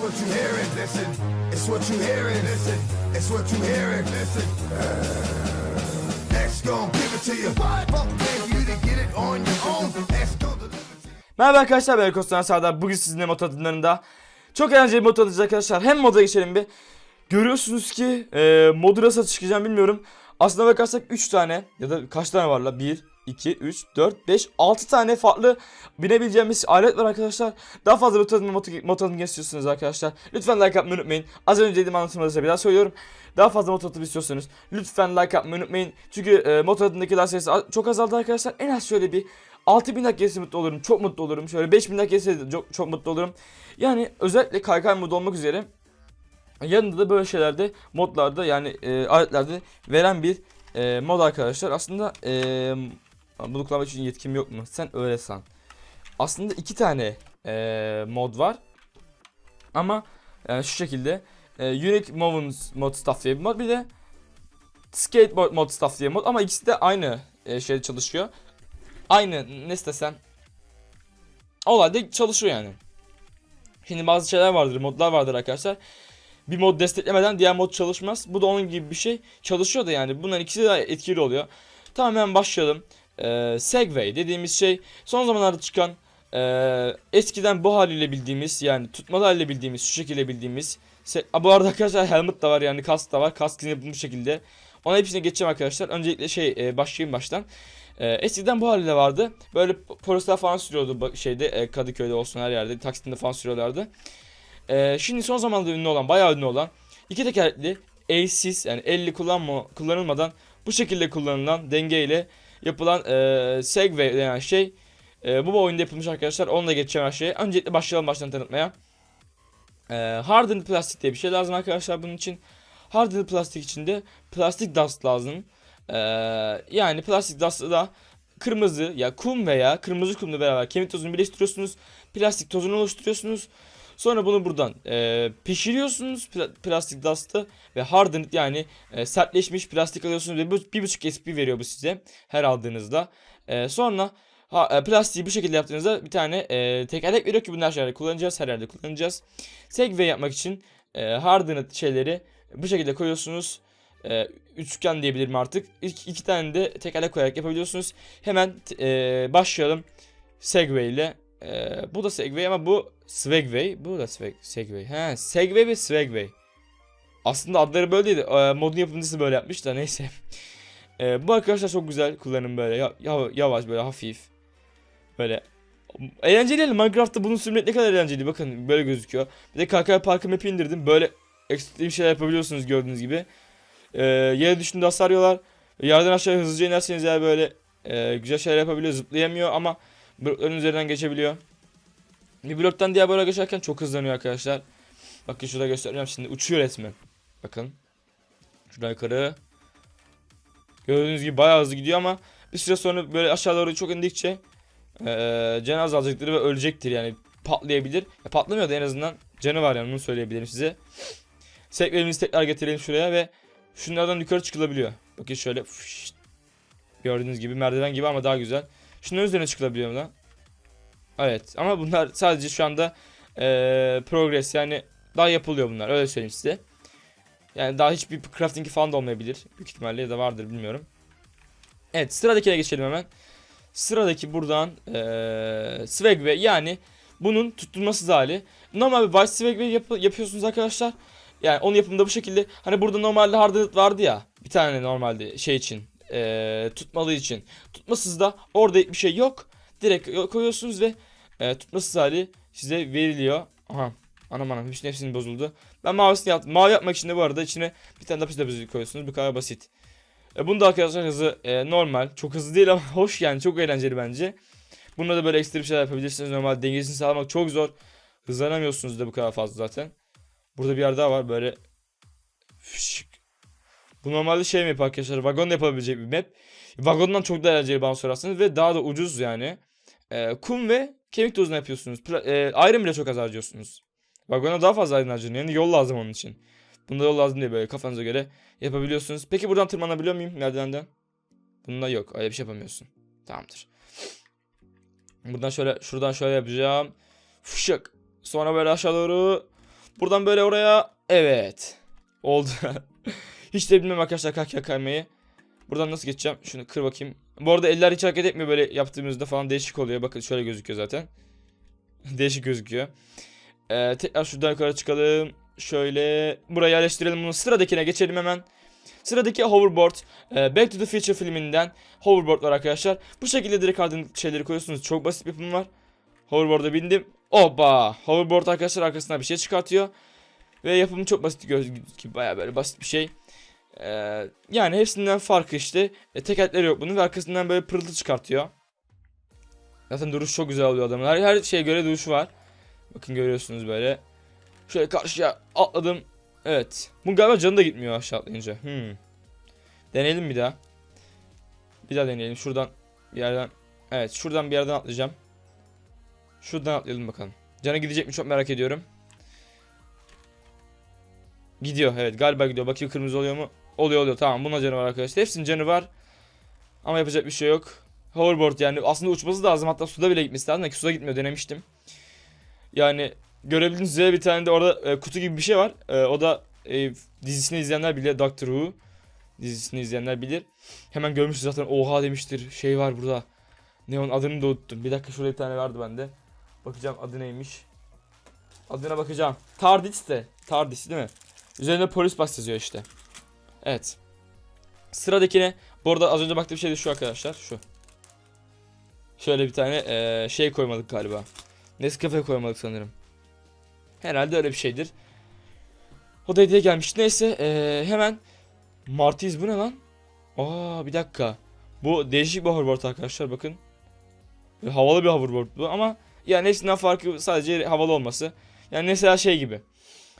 what you hearing, listen. It's what you hearing, listen. It's what you hearing, listen. Uh, X give it to you. Fuck you to get it on your own. X. Merhaba arkadaşlar ben Kostan Serdar. Bugün sizinle mod adımlarında çok eğlenceli mod alacağız arkadaşlar. Hem moda geçelim bir. Görüyorsunuz ki e, modu nasıl çıkacağım bilmiyorum. Aslına bakarsak 3 tane ya da kaç tane var la? 1, 2, 3, 4, 5, 6 tane farklı binebileceğimiz alet var arkadaşlar. Daha fazla mod adımı istiyorsunuz arkadaşlar. Lütfen like atmayı unutmayın. Az önce dediğim anlatımda size bir daha söylüyorum. Daha fazla mod adımı istiyorsanız lütfen like atmayı unutmayın. Çünkü e, mod adımdaki like sayısı çok azaldı arkadaşlar. En az şöyle bir 6000 like gelirse mutlu olurum. Çok mutlu olurum. Şöyle 5000 like gelirse de çok, çok mutlu olurum. Yani özellikle kaykay modu olmak üzere yanında da böyle şeylerde modlarda yani e, aletlerde veren bir e, mod arkadaşlar. Aslında e, bunu kullanmak için yetkim yok mu? Sen öyle san. Aslında iki tane e, mod var. Ama yani şu şekilde e, Unique Movements mod stuff diye bir mod bir de Skateboard mod stuff diye mod ama ikisi de aynı e, şeyde çalışıyor. Aynı ne istesen olayda çalışıyor yani. Şimdi bazı şeyler vardır, modlar vardır arkadaşlar. Bir mod desteklemeden diğer mod çalışmaz. Bu da onun gibi bir şey. Çalışıyor da yani. Bunların ikisi de etkili oluyor. Tamam hemen başlayalım. Ee, Segway dediğimiz şey son zamanlarda çıkan ee, eskiden bu haliyle bildiğimiz yani tutmalı haliyle bildiğimiz şu şekilde bildiğimiz Se- bu arada arkadaşlar helmet da var yani kask da var. Kask yine bu şekilde. Ona hepsine geçeceğim arkadaşlar. Öncelikle şey e, başlayayım baştan. E, eskiden bu haliyle vardı. Böyle polisler falan sürüyordu şeyde e, Kadıköy'de olsun her yerde. Taksim'de falan sürüyorlardı. E, şimdi son zamanlarda ünlü olan, bayağı ünlü olan iki tekerlekli elsiz yani elli kullanma, kullanılmadan bu şekilde kullanılan dengeyle yapılan e, Segway denen şey e, bu oyunda yapılmış arkadaşlar. Onunla geçeceğim her şeye. Öncelikle başlayalım baştan tanıtmaya. E, hardened plastik diye bir şey lazım arkadaşlar bunun için. Hardened plastik için de plastik dust lazım. E, yani plastik dust'ı da kırmızı ya kum veya kırmızı kumla beraber kemik tozunu birleştiriyorsunuz. Plastik tozunu oluşturuyorsunuz. Sonra bunu buradan e, pişiriyorsunuz pla- plastik dust'ı ve hardened yani e, sertleşmiş plastik alıyorsunuz ve bu bir buçuk SP veriyor bu size her aldığınızda. E, sonra ha, e, plastiği bu şekilde yaptığınızda bir tane e, tekerlek veriyor ki bunu her yerde kullanacağız her yerde kullanacağız. Segway yapmak için e, hardened şeyleri bu şekilde koyuyorsunuz. E, üçgen diyebilirim artık. İki, iki tane de tekerlek koyarak yapabiliyorsunuz. Hemen e, başlayalım Segway ile. E, bu da Segway ama bu Swagway. Bu da Swag, Segway. He, Segway ve Swagway. Aslında adları böyle değildi. E, modun yapımcısı böyle yapmış da neyse. E, bu arkadaşlar çok güzel kullanım böyle. Ya- yavaş böyle hafif. Böyle Eğlenceli yani Minecraft'ta bunu sürmek ne kadar eğlenceli bakın böyle gözüküyor. Bir de KK Park'ı map'i indirdim. Böyle ekstrem şeyler yapabiliyorsunuz gördüğünüz gibi. Ee, yere düşündüğünde hasar yiyorlar. Yerden aşağıya hızlıca inerseniz eğer böyle e, güzel şeyler yapabiliyor. Zıplayamıyor ama blokların üzerinden geçebiliyor. Bir bloktan diğer bloğa geçerken çok hızlanıyor arkadaşlar. Bakın şurada göstereceğim şimdi uçuyor resmen. Bakın. Şuradan yukarı. Gördüğünüz gibi bayağı hızlı gidiyor ama bir süre sonra böyle aşağı doğru çok indikçe ee, canı azalacaktır ve ölecektir yani patlayabilir. Ya patlamıyor da en azından canı var yani onu söyleyebilirim size. Seklerimizi tekrar getirelim şuraya ve şunlardan yukarı çıkılabiliyor. Bakın şöyle fışt. gördüğünüz gibi merdiven gibi ama daha güzel. Şunların üzerine çıkılabiliyor lan. Evet ama bunlar sadece şu anda ee, progress yani daha yapılıyor bunlar öyle söyleyeyim size. Yani daha hiçbir crafting falan da olmayabilir. Büyük ihtimalle ya da vardır bilmiyorum. Evet sıradakine geçelim hemen. Sıradaki buradan eee Swagway yani bunun tutulmasız hali. Normal bir Vice Swagway yap- yapıyorsunuz arkadaşlar. Yani onun yapımında bu şekilde. Hani burada normalde hardened vardı ya. Bir tane normalde şey için. Eee, tutmalı için. Tutmasız da orada bir şey yok. Direkt koyuyorsunuz ve eee, tutmasız hali size veriliyor. Aha. Anam anam hepsinin hepsinin bozuldu. Ben mavisini yaptım. Mavi yapmak için de bu arada içine bir tane lapis lazuli koyuyorsunuz. Bu kadar basit. E, bunu da arkadaşlar hızı e, normal. Çok hızlı değil ama hoş yani çok eğlenceli bence. Bununla da böyle ekstra bir şeyler yapabilirsiniz. Normal dengesini sağlamak çok zor. Hızlanamıyorsunuz da bu kadar fazla zaten. Burada bir yer daha var böyle. Fışık. Bu normalde şey map arkadaşlar. Vagon yapabilecek bir map. Vagondan çok daha eğlenceli bana sorarsanız ve daha da ucuz yani. E, kum ve kemik tozunu yapıyorsunuz. E, iron bile çok az harcıyorsunuz. Vagona daha fazla iron harcanıyor. Yani yol lazım onun için. Bunda yol lazım diye böyle kafanıza göre yapabiliyorsunuz. Peki buradan tırmanabiliyor muyum merdivenden? Bunda yok. Öyle bir şey yapamıyorsun. Tamamdır. Buradan şöyle şuradan şöyle yapacağım. Fışık. Sonra böyle aşağı doğru. Buradan böyle oraya. Evet. Oldu. hiç de bilmem arkadaşlar kaymayı. Buradan nasıl geçeceğim? Şunu kır bakayım. Bu arada eller hiç hareket etmiyor böyle yaptığımızda falan değişik oluyor. Bakın şöyle gözüküyor zaten. değişik gözüküyor. Ee, tekrar şuradan yukarı çıkalım. Şöyle buraya yerleştirelim bunu. Sıradakine geçelim hemen. Sıradaki hoverboard. e, Back to the Future filminden hoverboard var arkadaşlar. Bu şekilde direkt ardın şeyleri koyuyorsunuz. Çok basit bir yapım var. Hoverboard'a bindim. Oba! Hoverboard arkadaşlar arkasından bir şey çıkartıyor. Ve yapımı çok basit gördüğünüz gibi baya böyle basit bir şey. Ee, yani hepsinden farkı işte. E, tekerleri yok bunun ve arkasından böyle pırıltı çıkartıyor. Zaten duruş çok güzel oluyor adamın. Her, her şeye göre duruşu var. Bakın görüyorsunuz böyle. Şöyle karşıya atladım. Evet. Bu galiba canı da gitmiyor aşağı atlayınca. Hmm. Deneyelim bir daha. Bir daha deneyelim. Şuradan bir yerden. Evet şuradan bir yerden atlayacağım. Şuradan atlayalım bakalım. Canı gidecek mi çok merak ediyorum. Gidiyor evet galiba gidiyor. Bakayım kırmızı oluyor mu? Oluyor oluyor tamam buna canı var arkadaşlar. Hepsinin canı var. Ama yapacak bir şey yok. Hoverboard yani aslında uçması lazım hatta suda bile gitmesi lazım. ki Suda gitmiyor denemiştim. Yani görebildiğiniz üzere bir tane de orada e, kutu gibi bir şey var. E, o da e, dizisini izleyenler bilir Doctor Who dizisini izleyenler bilir. Hemen görmüştür zaten oha demiştir. Şey var burada. Ne onun adını da unuttum. Bir dakika şurada bir tane vardı bende. Bakacağım adı neymiş. Adına bakacağım. Tardis de. Tardis değil mi? Üzerinde polis bas yazıyor işte. Evet. Sıradakine bu arada az önce baktığım şey de şu arkadaşlar. Şu. Şöyle bir tane eee, şey koymadık galiba. Nescafe koymadık sanırım. Herhalde öyle bir şeydir. O da hediye gelmiş. Neyse eee, hemen Martiz bu ne lan? Aa bir dakika. Bu değişik bir hoverboard arkadaşlar bakın. Havalı bir hoverboard bu ama yani hepsinden farkı sadece havalı olması. Yani mesela şey gibi.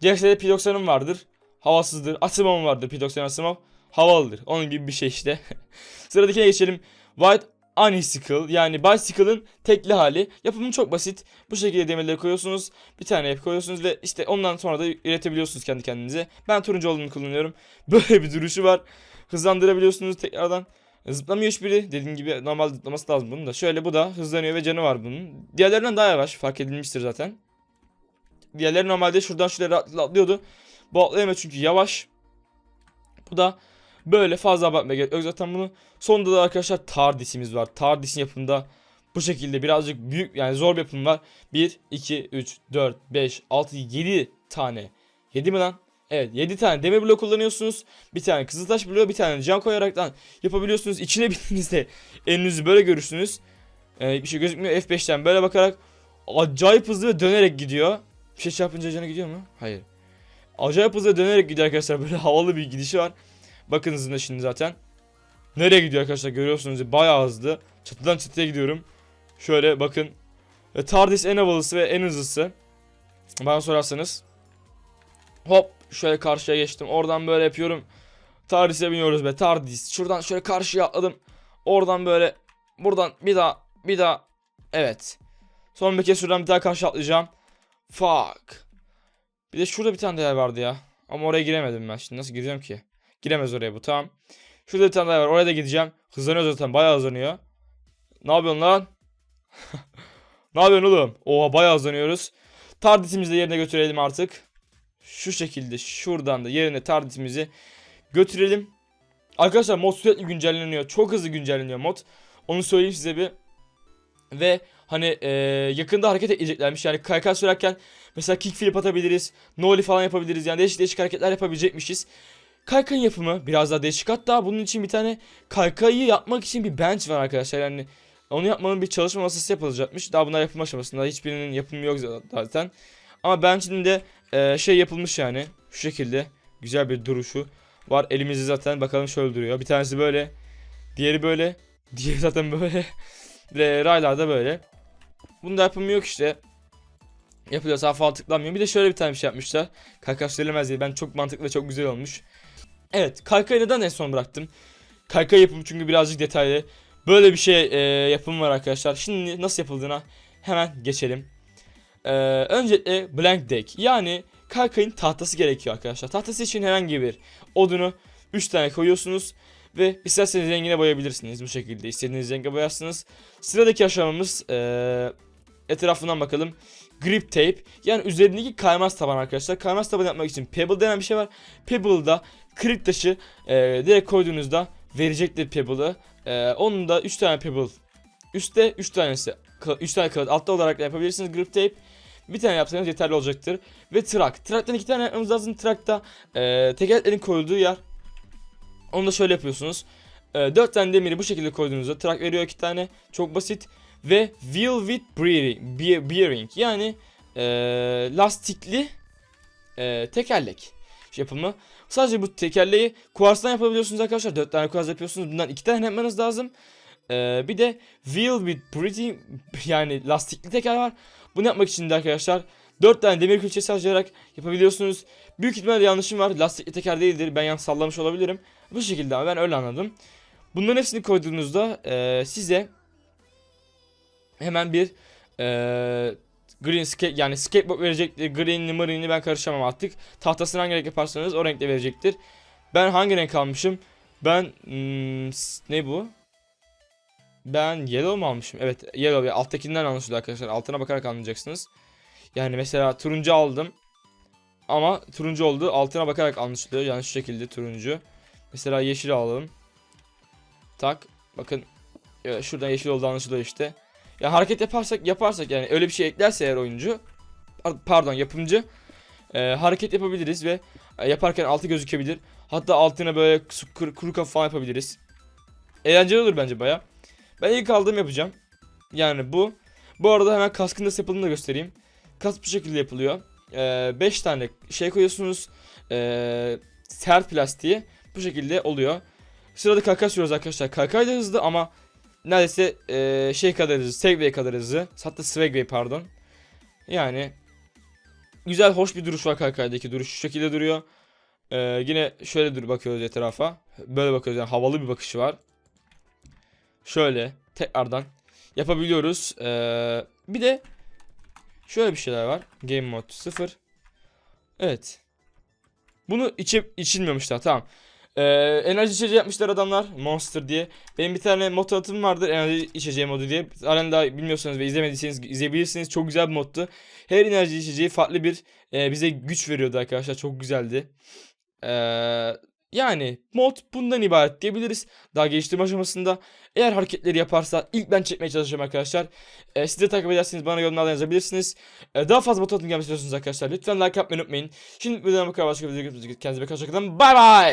CS'de P90'ım vardır. Havasızdır. Asimov vardır P90 Asimov. Havalıdır. Onun gibi bir şey işte. Sıradakine geçelim. White Unicycle yani bicycle'ın tekli hali. Yapımı çok basit. Bu şekilde demirleri koyuyorsunuz. Bir tane ip koyuyorsunuz ve işte ondan sonra da üretebiliyorsunuz kendi kendinize. Ben turuncu olduğunu kullanıyorum. Böyle bir duruşu var. Hızlandırabiliyorsunuz tekrardan. Zıplamıyor hiçbiri. Dediğim gibi normal zıplaması lazım bunun da. Şöyle bu da hızlanıyor ve canı var bunun. Diğerlerinden daha yavaş fark edilmiştir zaten. Diğerleri normalde şuradan şuraya atlıyordu. Bu atlayamıyor çünkü yavaş. Bu da böyle fazla abartmaya gerek yok. Zaten bunu sonunda da arkadaşlar TARDIS'imiz var. TARDIS'in yapımında bu şekilde birazcık büyük yani zor bir yapım var. 1, 2, 3, 4, 5, 6, 7 tane. 7 mi lan? Evet 7 tane demir blok kullanıyorsunuz. Bir tane kızıltaş bloğu bir tane cam koyaraktan yapabiliyorsunuz. İçine bindiğinizde elinizi böyle görürsünüz. Ee, bir şey gözükmüyor. F5'ten böyle bakarak acayip hızlı ve dönerek gidiyor. Bir şey çarpınca canı gidiyor mu? Hayır. Acayip hızlı dönerek gidiyor arkadaşlar. Böyle havalı bir gidişi var. Bakın hızında şimdi zaten. Nereye gidiyor arkadaşlar görüyorsunuz. Bayağı hızlı. Çatıdan çatıya gidiyorum. Şöyle bakın. E, TARDIS en havalısı ve en hızlısı. Bana sorarsanız. Hop şöyle karşıya geçtim. Oradan böyle yapıyorum. TARDIS'e biniyoruz be TARDIS. Şuradan şöyle karşıya atladım. Oradan böyle. Buradan bir daha. Bir daha. Evet. Son bir kez şuradan bir daha karşı atlayacağım. Fuck. Bir de şurada bir tane değer vardı ya. Ama oraya giremedim ben. Şimdi nasıl gireceğim ki? Giremez oraya bu tamam. Şurada bir tane daha var. Oraya da gideceğim. Hızlanıyor zaten. Bayağı hızlanıyor. Ne yapıyorsun lan? ne yapıyorsun oğlum? Oha bayağı hızlanıyoruz. Tardisimizi de yerine götürelim artık. Şu şekilde şuradan da yerine tardisimizi götürelim. Arkadaşlar mod sürekli güncelleniyor. Çok hızlı güncelleniyor mod. Onu söyleyeyim size bir. Ve hani e, yakında hareket edeceklermiş. Yani kaykay sürerken mesela kickflip atabiliriz. Nollie falan yapabiliriz. Yani değişik değişik hareketler yapabilecekmişiz. Kaykayın yapımı biraz daha değişik. Hatta bunun için bir tane kaykayı yapmak için bir bench var arkadaşlar. Yani onu yapmanın bir çalışma masası yapılacakmış. Daha bunlar yapım aşamasında. Hiçbirinin yapımı yok zaten. Ama bench'in de e, şey yapılmış yani. Şu şekilde. Güzel bir duruşu var. Elimizde zaten bakalım şöyle duruyor. Bir tanesi böyle. Diğeri böyle. Diğeri zaten böyle. Ve raylar da böyle. Bunda yapımı yok işte. Yapılıyor sağ falan tıklanmıyor. Bir de şöyle bir tane bir şey yapmışlar. Kaykay söylemez diye. Ben çok mantıklı çok güzel olmuş. Evet kaykayı neden en son bıraktım? Kaykay yapımı çünkü birazcık detaylı. Böyle bir şey e, yapımı var arkadaşlar. Şimdi nasıl yapıldığına hemen geçelim. E, öncelikle blank deck. Yani kaykayın tahtası gerekiyor arkadaşlar. Tahtası için herhangi bir odunu 3 tane koyuyorsunuz. Ve isterseniz rengine boyayabilirsiniz bu şekilde. istediğiniz renge boyarsınız. Sıradaki aşamamız e, etrafından bakalım. grip tape yani üzerindeki kaymaz taban arkadaşlar. Kaymaz taban yapmak için pebble denen bir şey var. Pebble'da kırık taşı e, direkt koyduğunuzda verecektir pebble'ı. E, onun da 3 tane pebble üstte 3 tanesi 3 tane kağıt altta olarak da yapabilirsiniz grip tape. Bir tane yapsanız yeterli olacaktır. Ve track. Track'tan iki tane yapmamız lazım. Track'ta e, tekerleklerin koyulduğu yer. Onu da şöyle yapıyorsunuz. E, 4 tane demiri bu şekilde koyduğunuzda track veriyor iki tane. Çok basit. Ve with bearing, be- bearing yani e, lastikli e, tekerlek yapımı. Sadece bu tekerleği kuarstan yapabiliyorsunuz arkadaşlar. 4 tane kuars yapıyorsunuz. Bundan 2 tane yapmanız lazım. E, bir de wheel with breathing yani lastikli teker var. Bunu yapmak için de arkadaşlar 4 tane demir külçesi harcayarak yapabiliyorsunuz. Büyük ihtimalle yanlışım var. Lastikli teker değildir. Ben yanlış sallamış olabilirim. Bu şekilde ama ben öyle anladım. Bunların hepsini koyduğunuzda e, size hemen bir e, green skate yani skateboard verecektir. Green'li marine'li ben karışamam artık. Tahtasını hangi renk yaparsanız o renkte verecektir. Ben hangi renk almışım? Ben hmm, ne bu? Ben yellow mu almışım? Evet yellow. Alttakinden anlaşılıyor arkadaşlar. Altına bakarak anlayacaksınız. Yani mesela turuncu aldım. Ama turuncu oldu. Altına bakarak anlaşılıyor. Yani şu şekilde turuncu. Mesela yeşil alalım. Tak. Bakın. Şuradan yeşil oldu anlaşılıyor işte. Ya hareket yaparsak yaparsak yani öyle bir şey eklerse eğer oyuncu par- pardon yapımcı e, hareket yapabiliriz ve e, yaparken altı gözükebilir. Hatta altına böyle kuru, kuru kafa falan yapabiliriz. Eğlenceli olur bence baya. Ben ilk aldığım yapacağım. Yani bu. Bu arada hemen kaskın nasıl yapıldığını da göstereyim. Kask bu şekilde yapılıyor. 5 tane şey koyuyorsunuz. Ee, sert plastiği bu şekilde oluyor. Sırada kaka sürüyoruz arkadaşlar. Kaka da hızlı ama neredeyse ee, şey kadar hızlı. Segway kadar hızlı. Hatta Swagway pardon. Yani güzel hoş bir duruş var Kaka'daki duruş şu şekilde duruyor. Ee, yine şöyle dur bakıyoruz etrafa. Böyle bakıyoruz yani havalı bir bakışı var. Şöyle tekrardan yapabiliyoruz. Ee, bir de şöyle bir şeyler var. Game mode 0. Evet. Bunu içe, içilmemişler tamam. Ee, enerji içeceği yapmışlar adamlar Monster diye. Benim bir tane mod tanıtımım vardır enerji içeceği modu diye. Halen daha bilmiyorsanız ve izlemediyseniz izleyebilirsiniz. Çok güzel bir moddu. Her enerji içeceği farklı bir e, bize güç veriyordu arkadaşlar. Çok güzeldi. Ee, yani mod bundan ibaret diyebiliriz. Daha geliştirme aşamasında eğer hareketleri yaparsa ilk ben çekmeye çalışacağım arkadaşlar. Ee, siz de takip ederseniz bana yorumlardan yazabilirsiniz. Ee, daha fazla mod tanıtım gelmesi istiyorsanız arkadaşlar lütfen like yapmayı unutmayın. Şimdi bu kadar başka bir video görüşmek üzere. Kendinize bakın. Hoşçakalın. Bay.